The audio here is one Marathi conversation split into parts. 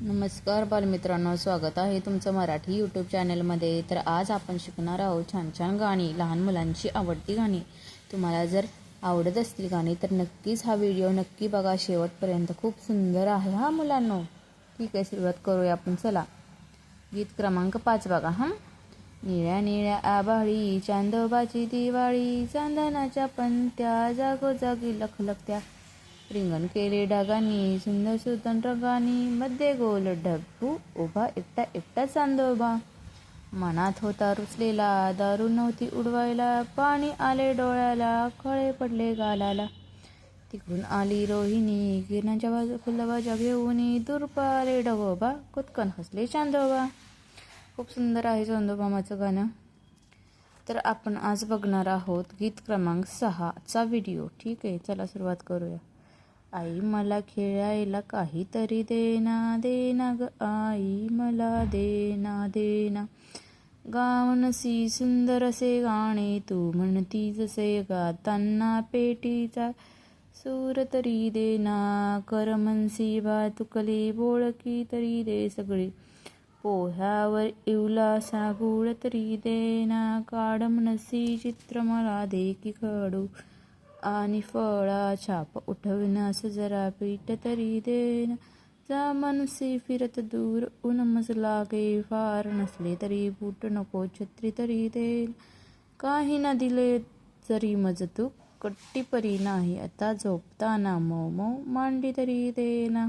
नमस्कार बालमित्रांनो स्वागत आहे तुमचं मराठी यूट्यूब चॅनलमध्ये तर आज आपण शिकणार आहोत छान छान गाणी लहान मुलांची आवडती गाणी. तुम्हाला जर आवडत असतील गाणी तर नक्कीच हा व्हिडिओ नक्की बघा. शेवटपर्यंत खूप सुंदर आहे हा मुलांनो. ठीक आहे सुरुवात करूया आपण. चला. गीत क्रमांक पाच बघा हां? निळ्या निळ्या आबाळी चांदोबाची दिवाळी चांदनाच्या पंत्या जागोजागी लखलखत्या. रिंगण केले डागांनी सुंदर सुतन रंगानी मध्ये गोल डब्बू उभा एकटा एकटा चांदोबा मनात होता रुचलेला दारू नव्हती उडवायला पाणी आले डोळ्याला खळे पडले गालाला तिकडून आली रोहिणी गिरणाच्या बाजू फुलबाजा घेऊन दुर्पारे डगोबा कुतकन हसले चांदोबा खूप सुंदर आहे चांदोबामाचं गाणं तर आपण आज बघणार आहोत गीत क्रमांक सहाचा व्हिडिओ ठीक आहे चला सुरुवात करूया आई मला खेळायला काहीतरी देना देना ग आई मला देना देना. गावनसी सुंदर असे गाणे तू म्हणती जसे गाताना पेटीचा सूर तरी देना. कर मनसी भातुकली बोळकी तरी दे सगळी. पोह्यावर इवला सागुळ तरी देना. काढ मनसी चित्र मला दे की खडू. आणि फळा छाप उठविण्यास जरा पीठ तरी देन जा मनसी फिरत दूर ऊन मज लागे फार नसले तरी बूट नको छत्री तरी देन काही ना दिले जरी मज तू कट्टी परी नाही आता झोपताना मऊ मऊ मांडी तरी देना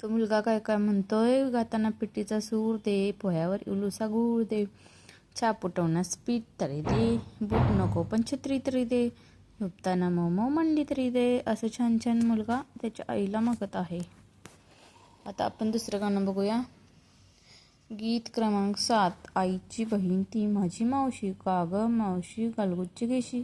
तो मुलगा काय काय म्हणतोय? गाताना पिठीचा सूर दे पोह्यावर उलुसा गूळ दे. छाप उठवण्यास पीठ तरी दे बूट नको पण छत्री तरी दे झोपताना मोमो मंडी तरी दे असं छान छान मुलगा त्याच्या आईला मागत आहे आता आपण दुसरं गाणं बघूया गीत क्रमांक सात आईची बहीण ती माझी मावशी काग मावशी गालगुच्ची घेशी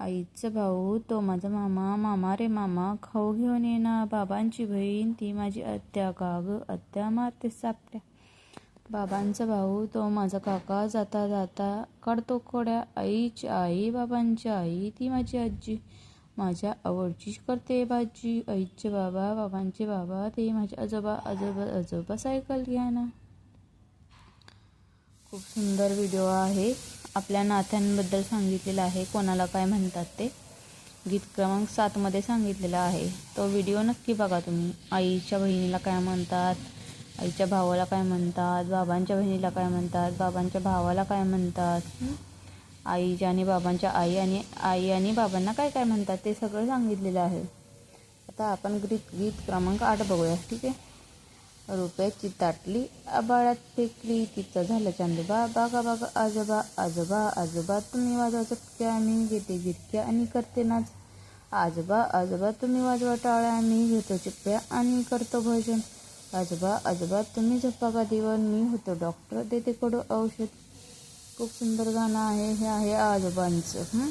आईचा भाऊ तो माझा मामा मामा रे मामा खाऊ घेऊन येणार बाबांची बहीण ती माझी आत्या काग आत्या मारते सापट्या बाबांचा भाऊ तो माझा काका जाता जाता काढतो कोड्या आईची आई बाबांची आई ती माझी आजी. माझ्या आवडची करते भाजी आईचे बाबा बाबांचे बाबा ते माझे आजोबा आजोबा आजोबा सायकल घ्या ना खूप सुंदर व्हिडिओ आहे. आपल्या नात्यांबद्दल सांगितलेलं आहे. कोणाला काय म्हणतात ते? गीत क्रमांक सातमध्ये सांगितलेला आहे. तो व्हिडिओ नक्की बघा तुम्ही. आईच्या बहिणीला काय म्हणतात? आईच्या भावाला काय म्हणतात? बाबांच्या बहिणीला काय म्हणतात? बाबांच्या भावाला काय म्हणतात? आईच्या आणि बाबांच्या आई आणि आई आणि बाबांना काय काय म्हणतात ते सगळं सांगितलेलं आहे. आता आपण गीत गीत क्रमांक आठ बघूया ठीक आहे? रुपयाची ताटली आबाळात फेकली तिचं झालं चांदोबा बागा बागा आजोबा आजोबा आजोबा तुम्ही वाजवा चपक्या मी घेते गिरक्या आणि करते नाच. आजोबा आजोबा तुम्ही वाजवा टाळ्या मी घेतो चिप्प्या आणि करतो भजन. आजोबा आजोबा तुम्ही झप्पा का दिवन मी होतो डॉक्टर देते कडू औषध. खूप सुंदर गाणं आहे हे आहे आजोबांचं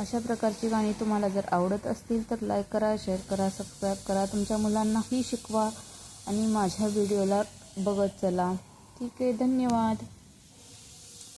अशा प्रकारची गाणी तुम्हाला जर आवडत असतील तर लाईक करा शेअर करा सबस्क्राईब करा. तुमच्या मुलांनाही शिकवा आणि माझ्या व्हिडिओला बघत चला. ठीक आहे धन्यवाद.